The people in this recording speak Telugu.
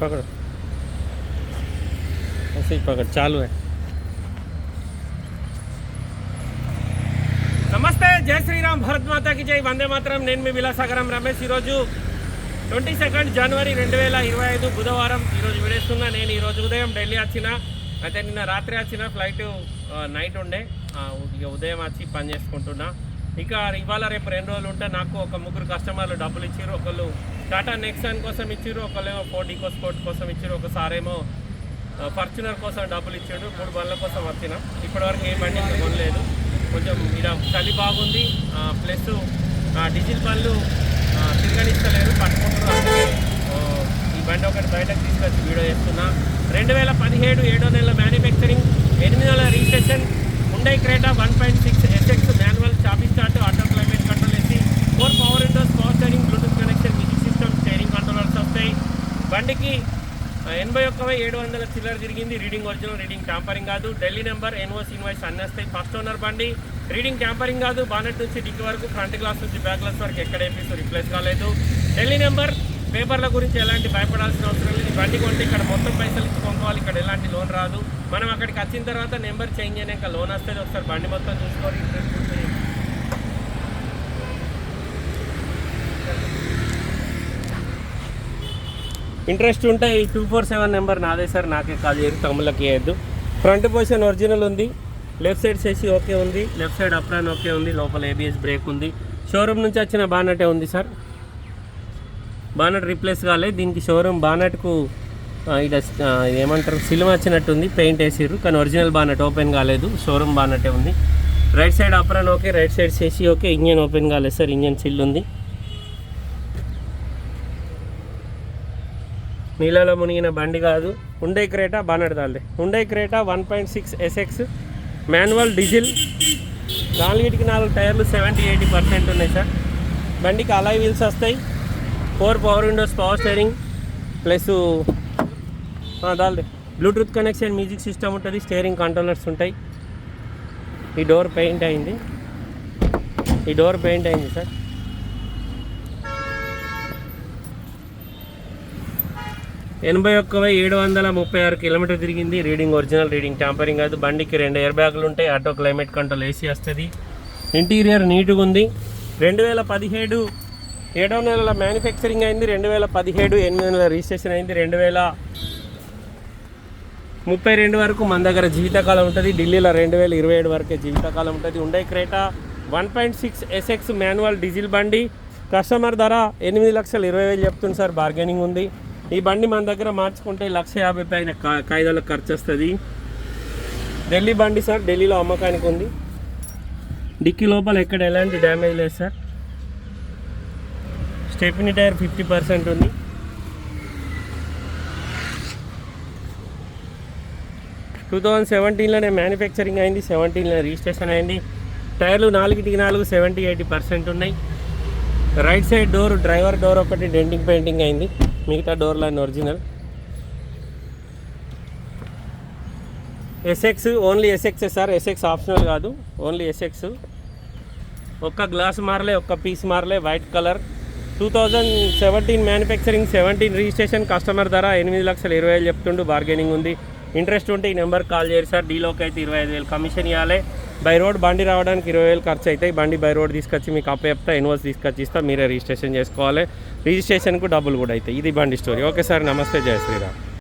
पकड़ ऐसे ही पकड़ चालू है నమస్తే జై శ్రీరామ్ భరత్ మాతాకి జై వందే మాత్రం నేను మీ విలాసాగరం రమేష్ ఈరోజు ట్వంటీ సెకండ్ జనవరి రెండు వేల ఇరవై ఐదు బుధవారం ఈరోజు విడేస్తున్నా నేను ఈరోజు ఉదయం ఢిల్లీ వచ్చిన అయితే నిన్న రాత్రి వచ్చిన ఫ్లైట్ నైట్ ఉండే ఆ, ఇక ఉదయం వచ్చి పని చేసుకుంటున్నా ఇక ఇవాళ రేపు రెండు రోజులు ఉంటే నాకు ఒక ముగ్గురు కస్టమర్లు డబ్బులు ఇచ్చారు ఒకళ్ళు టాటా నెక్సాన్ కోసం ఇచ్చారు ఒకళ్ళేమో ఫోర్డ్ ఈకో స్పోర్ట్ కోసం ఇచ్చారు ఒకసారేమో ఫార్చునర్ కోసం డబ్బులు ఇచ్చాడు మూడు బండ్ల కోసం వచ్చినాం. ఇప్పటివరకు ఏ బండి కొనలేదు. కొంచెం ఇక్కడ చలి బాగుంది ప్లస్ డీజిల్ బండ్లు ఆ, తిరగనిస్తలేరు పట్టుకుంటున్నారు. ఈ బండి ఒకటి బయటకు తీసుకొచ్చి వీడియో చేస్తున్నా. రెండు వేల పదిహేడు ఏడో నెలల మ్యానుఫ్యాక్చరింగ్ ఎనిమిది నెలల రిజిస్ట్రేషన్ ఉండే Creta one point six SX manual చాబీ start auto climate control వేసి four power windows power steering Bluetooth connection music system steering controllers వస్తాయి బండికి ఎనభై ఒక్క ఏడు వందల చిల్లర తిరిగింది రీడింగ్ ఒరిజినల్ రీడింగ్ ట్యాంపరింగ్ కాదు. ఢిల్లీ నెంబర్ ఎన్ఓస్ ఇన్వాయిస్ అన్నీ వస్తాయి ఫస్ట్ ఓనర్ బండి. రీడింగ్ ట్యాంపరింగ్ కాదు. బానెట్ నుంచి డిక్కి వరకు ఫ్రంట్ గ్లాస్ నుంచి బ్యాక్ గ్లాస్ వరకు ఎక్కడ ఏపీస్ రిప్లేస్ కాలేదు. ఢిల్లీ నెంబర్ పేపర్ల గురించి ఎలాంటి భయపడాల్సిన అవసరం లేదు. బండి కొంటే ఇక్కడ మొత్తం పైసలు ఇచ్చి కొనుక్కోవాలి. ఇక్కడ ఎలాంటి లోన్ రాదు. మనం అక్కడికి వచ్చిన తర్వాత నెంబర్ చేంజ్ అయినాక లోన్ వస్తుంది. ఒకసారి బండి మొత్తం చూసుకోవాలి ఇంట్రెస్ట్ ఉంటుంది ఇంట్రెస్ట్ ఉంటే ఈ టూ ఫోర్ సెవెన్ నెంబర్ నాదే సార్ నాకే కాల్ చేయరు తమ్ముళ్ళకి వేయద్దు ఫ్రంట్ పొజిషన్ ఒరిజినల్ ఉంది లెఫ్ట్ సైడ్ చేసి ఓకే ఉంది లెఫ్ట్ సైడ్ అప్రాన్ ఓకే ఉంది లోపల ఏబిఎస్ బ్రేక్ ఉంది. షోరూమ్ నుంచి వచ్చిన బానటే ఉంది సార్. బానట్ రీప్లేస్ కాలేదు దీనికి షోరూమ్ బానట్కు ఇది ఏమంటారు సిల్మ్ వచ్చినట్టుంది పెయింట్ వేసిర్రు కానీ ఒరిజినల్ బానట్ ఓపెన్ కాలేదు షోరూమ్ బానటే ఉంది. Right side apron okay right side చేసి ఓకే ఇంజన్ ఓపెన్ కాలేదు సార్ ఇంజన్ సిల్ ఉంది. నీళ్ళలో మునిగిన బండి కాదు. ఉండే క్రేటా బానట్ దాల్దే ఉండే Creta one point six SX manual diesel నాలుగిటికి నాలుగు టైర్లు సెవెంటీ ఎయిటీ పర్సెంట్ ఉన్నాయి సార్. బండికి అలాయ్ వీల్స్ వస్తాయి. Four power windows power steering plus దాల్దే Bluetooth connection music system ఉంటుంది స్టేరింగ్ కంట్రోలర్స్ ఉంటాయి. ఈ డోర్ పెయింట్ అయింది. ఈ డోర్ పెయింట్ అయింది సార్. ఎనభై ఒక్క వెయ్యి ఏడు వందల ముప్పై ఆరు కిలోమీటర్ తిరిగింది. రీడింగ్ ఒరిజినల్ రీడింగ్ ట్యాంపరింగ్ కాదు. బండికి రెండు ఎయిర్ బ్యాగులు ఉంటాయి. ఆటో క్లైమేట్ కంట్రోల్ ఏసీ వస్తుంది. ఇంటీరియర్ నీట్గా ఉంది. రెండు వేల పదిహేడు ఏడవ నెలల మ్యానుఫ్యాక్చరింగ్ అయింది. రెండు వేల పదిహేడు ఎనిమిది నెలల రిజిస్ట్రేషన్ అయింది. రెండు వేల ముప్పై రెండు వరకు మన దగ్గర జీవితకాలం ఉంటుంది. ఢిల్లీలో రెండు వేల ఇరవై ఏడు వరకే జీవితకాలం ఉంటుంది. ఉండే Creta one point six SX manual diesel బండి. కస్టమర్ ధర ఎనిమిది లక్షల ఇరవై వేలు చెప్తుంది సార్. బార్గెనింగ్ ఉంది. ఈ బండి మన దగ్గర మార్చుకుంటే లక్ష యాభై పైన కా- కాయిదాలకు ఖర్చు వస్తుంది. ఢిల్లీ బండి సార్ ఢిల్లీలో అమ్మకానికి ఉంది. డిక్కీ లోపల ఎక్కడ ఎలాంటి డ్యామేజ్ లేదు sir. Stepney tyre fifty percent ఉంది. టూ థౌజండ్ సెవెంటీన్లోనే మ్యానుఫ్యాక్చరింగ్ అయింది సెవెంటీన్లో రిజిస్ట్రేషన్ అయింది. టైర్లు నాలుగిటికి నాలుగు సెవెంటీ ఎయిటీ పర్సెంట్ ఉన్నాయి. Right side door driver door ఒకటి డెంటింగ్ పెయింటింగ్ అయింది. మిగతా door line original SX only SX sir. SX optional కాదు. ఓన్లీ ఎస్ఎక్స్ ఒక్క గ్లాస్ మారలే ఒక్క piece మారలే white colour two thousand seventeen manufacturing seventeen registration customer ధర ఎనిమిది లక్షల ఇరవై వేలు చెప్తుండు. బార్గెనింగ్ ఉంది. ఇంట్రెస్ట్ ఉంటే ఈ నెంబర్ కాల్ చేయరు సార్. డీలోకి అయితే ఇరవై ఐదు వేలు. కమిషన్ ఇవ్వాలి. బై రోడ్ బండి రావడానికి ఇరవై వేలు ఖర్చు అవుతాయి బండి బై రోడ్ తీసుకొచ్చి మీకు అప్పచెప్తా ఇన్వాయిస్ తీసుకొచ్చి ఇస్తా మీరే రిజిస్ట్రేషన్ చేసుకోవాలి. రిజిస్ట్రేషన్కు డబ్బులు కూడా అవుతాయి ఇది బండి స్టోరీ. ఓకే సార్ నమస్తే. జయ శ్రీరామ్.